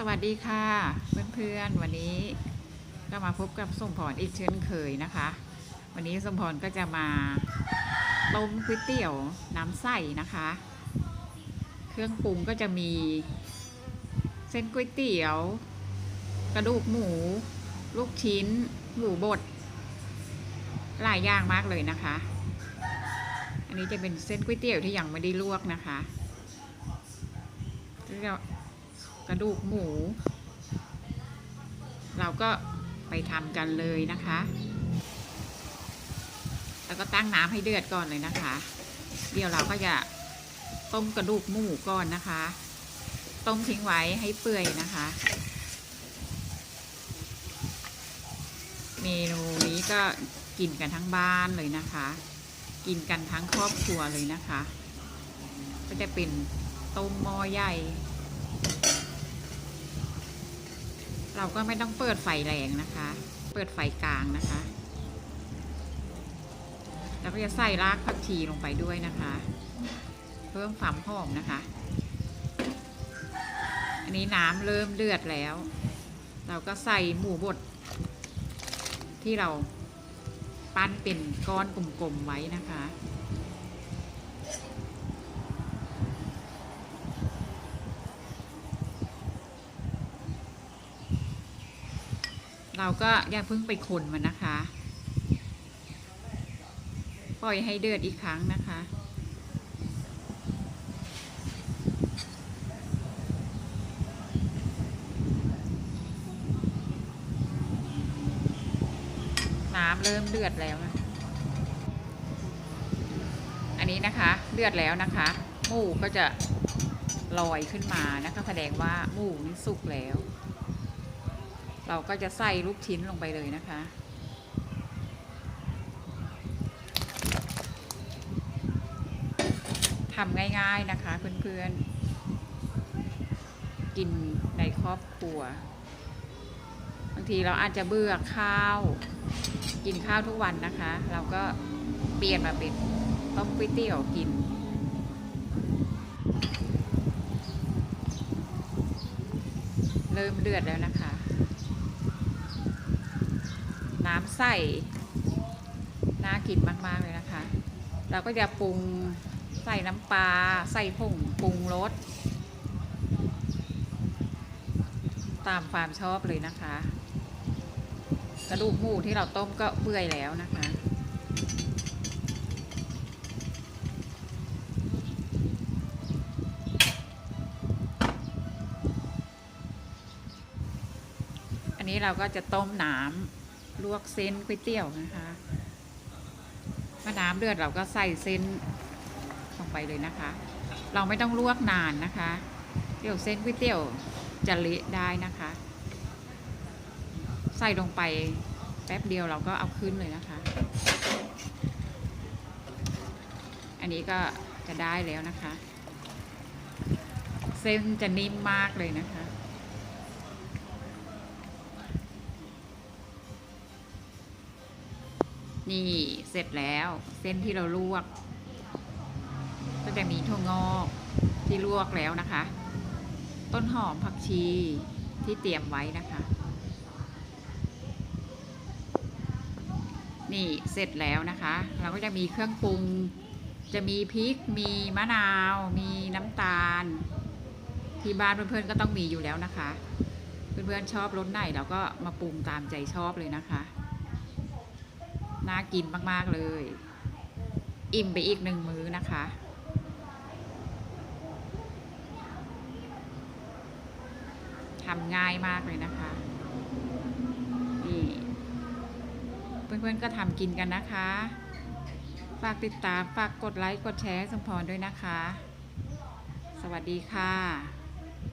สวัสดีค่ะ เพื่อนๆ วันนี้ก็มาพบกับสมพรอีกเช่นเคยนะคะ วันนี้สมพรก็จะมาต้มก๋วยเตี๋ยวน้ำใสนะคะ เครื่องปรุงก็จะมี เส้นก๋วยเตี๋ยว กระดูกหมู ลูกชิ้น หมูบดหลายอย่างมากเลยนะคะ อันนี้จะเป็นเส้นก๋วยเตี๋ยวที่ยังไม่ได้ลวกนะคะ กระดูกหมู เราก็ไปทำกันเลยนะคะ แล้วก็ตั้งน้ำให้เดือดก่อนเลยนะคะ เดี๋ยวเราก็จะต้มกระดูกหมูก่อนนะคะ ต้มทิ้งไว้ให้เปื่อยนะคะ เมนูนี้ก็กินกันทั้งบ้านเลยนะคะ กินกันทั้งครอบครัวเลยนะคะ ก็จะเป็นต้มหม้อใหญ่ เราก็ไม่ต้องเปิดไฟแรงนะคะ เปิดไฟกลางนะคะ แล้วก็จะใส่รากผักชีลงไปด้วยนะคะ เพิ่มความหอมนะคะ อันนี้น้ำเริ่มเดือดแล้ว เราก็ใส่หมูบดที่เราปั้นเป็นก้อนกลมๆไว้นะคะ เราก็อย่าเพิ่งไปคนมันนะคะ ปล่อยให้เดือดอีกครั้งนะคะน้ำเริ่มเดือดแล้วนะ อันนี้นะคะเดือดแล้วนะคะหมูก็จะลอยขึ้นมานะคะ แสดงว่าหมูนี่สุกแล้ว เราก็จะใส่ลูกชิ้นลงไปเลยนะคะ ทำง่ายๆนะคะเพื่อนๆ กินในครอบครัว บางทีเราอาจจะเบื่อข้าว กินข้าวทุกวันนะคะ เราก็เปลี่ยนมาเป็นต้มก๋วยเตี๋ยวกินเริ่มเดือดแล้วนะคะ น้ำใส่น่ากินมากๆเลยนะคะ เราก็จะปรุงใส่น้ำปลาใส่ผงปรุงรสตามความชอบเลยนะคะ กระดูกหมูที่เราต้มก็เปื่อยแล้วนะคะ อันนี้เราก็จะต้มน้ำ ลวกเส้นก๋วยเตี๋ยวนะคะมื่น้ำเดือดเราก็ใส่เส้นลงไปเลยนะคะ เราไม่ต้องลวกนานนะคะ เดี๋ยวเส้นก๋วยเตี๋ยวจะเละได้นะคะ ใส่ลงไปแป๊บเดียวเราก็เอาขึ้นเลยนะคะ อันนี้ก็จะได้แล้วนะคะ เส้นจะนิ่มมากเลยนะคะ นี่เสร็จแล้วเส้นที่เราลวก ก็จะมีถั่วงอกที่ลวกแล้วนะคะ ต้นหอมผักชีที่เตรียมไว้นะคะ นี่เสร็จแล้วนะคะ เราก็จะมีเครื่องปรุง จะมีพริก มีมะนาว มีน้ำตาล ที่บ้านเพื่อนๆก็ต้องมีอยู่แล้วนะคะ เพื่อนๆชอบรสไหนเราก็มาปรุงตามใจชอบเลยนะคะ น่ากินมาก ๆ เลย อิ่มไปอีกหนึ่งมื้อนะคะ ทำง่ายมากเลยนะคะ นี่ เพื่อนๆ ก็ทำกินกันนะคะ ฝากติดตาม ฝากกดไลค์ กดแชร์ให้สมพรด้วยนะคะ สวัสดีค่ะ